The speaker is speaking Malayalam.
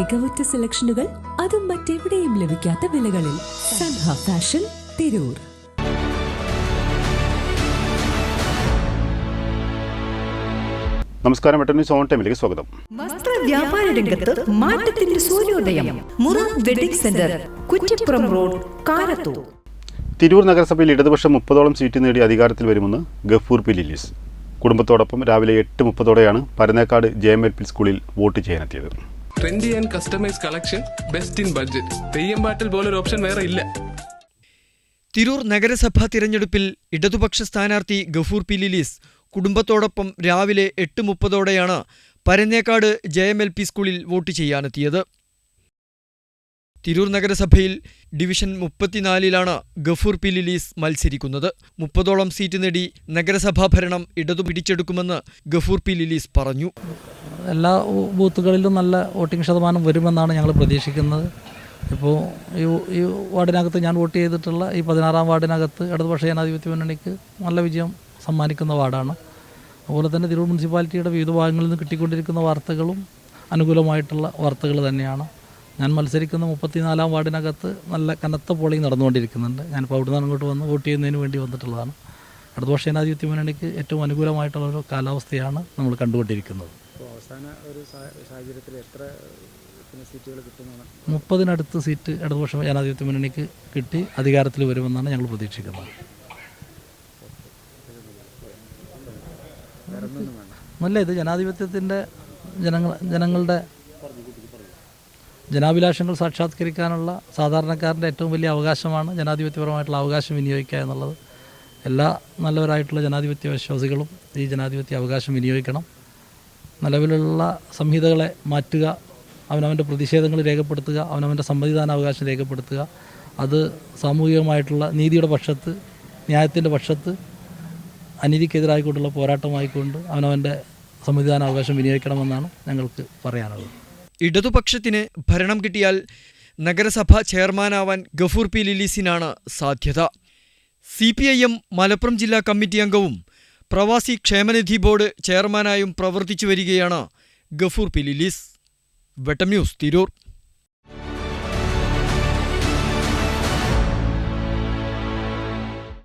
മികവുറ്റ സെലക്ഷനുകൾ അതും മറ്റെവിടെയും ലഭിക്കാത്ത വിലകളിൽ സൻഹ ഫാഷൻ തിരൂർ. നമസ്കാരം വെട്ടന്യൂസ് സോൺ ടൈമിലേക്ക് സ്വാഗതം. വസ്ത്ര വ്യാപാര രംഗത്ത് മാറ്റത്തിന്റെ സൂര്യോദയം മുറ wedding centre Kuttippuram road Karathur. Tirur നഗരസഭയിൽ ഇടതുപക്ഷം മുപ്പതോളം സീറ്റ് നേടി അധികാരത്തിൽ വരുമെന്ന് ഗഫൂർ പി ലില്ലീസ് കുടുംബത്തോടൊപ്പം രാവിലെ എട്ട് മുപ്പതോടെയാണ് Parannekkad J M L P സ്കൂളിൽ vote ചെയ്യാനെത്തിയത്. Trendy and customise collection best in budget Theyyam പാട്ടിൽ പോലൊരു ഓപ്ഷൻ വേറെ ഇല്ല. തിരൂർ നഗരസഭാ തിരഞ്ഞെടുപ്പിൽ ഇടതുപക്ഷ സ്ഥാനാർത്ഥി ഗഫൂർ പി ലിലീസ് കുടുംബത്തോടൊപ്പം രാവിലെ എട്ട് മുപ്പതോടെയാണ് Parannekkad J M L P സ്കൂളിൽ വോട്ട് ചെയ്യാനെത്തിയത്. തിരൂർ നഗരസഭയിൽ ഡിവിഷൻ മുപ്പത്തിനാലിലാണ് ഗഫൂർ പി ലിലീസ് മത്സരിക്കുന്നത്. മുപ്പതോളം സീറ്റ് നേടി നഗരസഭാ ഭരണം ഇടതു പിടിച്ചെടുക്കുമെന്ന് ഗഫൂർ പി ലിലീസ് പറഞ്ഞു. എല്ലാ ബൂത്തുകളിലും നല്ല വോട്ടിംഗ് ശതമാനം വരുമെന്നാണ് ഞങ്ങൾ പ്രതീക്ഷിക്കുന്നത്. ഇപ്പോൾ ഈ ഈ വാർഡിനകത്ത് ഞാൻ വോട്ട് ചെയ്തിട്ടുള്ള ഈ പതിനാറാം വാർഡിനകത്ത് ഇടതുപക്ഷ ജനാധിപത്യ മുന്നണിക്ക് നല്ല വിജയം സമ്മാനിക്കുന്ന വാർഡാണ്. അതുപോലെ തന്നെ തിരൂർ മുനിസിപ്പാലിറ്റിയുടെ വിവിധ ഭാഗങ്ങളിൽ നിന്ന് കിട്ടിക്കൊണ്ടിരിക്കുന്ന വാർത്തകളും അനുകൂലമായിട്ടുള്ള വാർത്തകൾ തന്നെയാണ്. ഞാൻ മത്സരിക്കുന്ന മുപ്പത്തിനാലാം വാർഡിനകത്ത് നല്ല കനത്ത പോളിംഗ് നടന്നുകൊണ്ടിരിക്കുന്നുണ്ട്. ഞാനിപ്പോൾ അവിടെ നിന്ന് അങ്ങോട്ട് വന്ന് വോട്ട് ചെയ്യുന്നതിന് വേണ്ടി വന്നിട്ടുള്ളതാണ്. ഇടതുപക്ഷ ജനാധിപത്യ മുന്നണിക്ക് ഏറ്റവും അനുകൂലമായിട്ടുള്ള ഒരു കാലാവസ്ഥയാണ് നമ്മൾ കണ്ടുകൊണ്ടിരിക്കുന്നത്. മുപ്പതിനടുത്ത് സീറ്റ് ഇടതുപക്ഷ ജനാധിപത്യ മുന്നണിക്ക് കിട്ടി അധികാരത്തിൽ വരുമെന്നാണ് ഞങ്ങൾ പ്രതീക്ഷിക്കുന്നത്. നല്ല ഇത് ജനാധിപത്യത്തിന്റെ ജനങ്ങൾ ജനങ്ങളുടെ ജനാഭിലാഷങ്ങൾ സാക്ഷാത്കരിക്കാനുള്ള സാധാരണക്കാരന്റെ ഏറ്റവും വലിയ അവകാശമാണ് ജനാധിപത്യപരമായിട്ടുള്ള അവകാശം വിനിയോഗിക്കുക എന്നുള്ളത്. എല്ലാ നല്ലവരായിട്ടുള്ള ജനാധിപത്യ വിശ്വാസികളും ഈ ജനാധിപത്യ അവകാശം വിനിയോഗിക്കണം. നിലവിലുള്ള സംഹിതകളെ മാറ്റുക അവനവന്റെ പ്രതിഷേധങ്ങൾ രേഖപ്പെടുത്തുക അവനവന്റെ സമ്മതിദാനാവകാശം രേഖപ്പെടുത്തുക. അത് സാമൂഹികമായിട്ടുള്ള നീതിയുടെ പക്ഷത്ത് ന്യായത്തിന്റെ പക്ഷത്ത് അനീതിക്കെതിരായിക്കൊണ്ടുള്ള പോരാട്ടമായിക്കൊണ്ട് അവനവന്റെ സമ്മതിദാനാവകാശം വിനിയോഗിക്കണമെന്നാണ് ഞങ്ങൾക്ക് പറയാനുള്ളത്. ഇടതുപക്ഷത്തിന് ഭരണം കിട്ടിയാൽ നഗരസഭ ചെയർമാനാവാൻ ഗഫൂർ പി ലിലീസിനാണ് സാധ്യത. C P I M Malappuram ജില്ലാ കമ്മിറ്റി അംഗവും പ്രവാസി ക്ഷേമനിധി ബോർഡ് ചെയർമാനായും പ്രവർത്തിച്ചു വരികയാണ് ഗഫൂർ പിലിലിസ് വെട്ടം ന്യൂസ് തിരൂർ.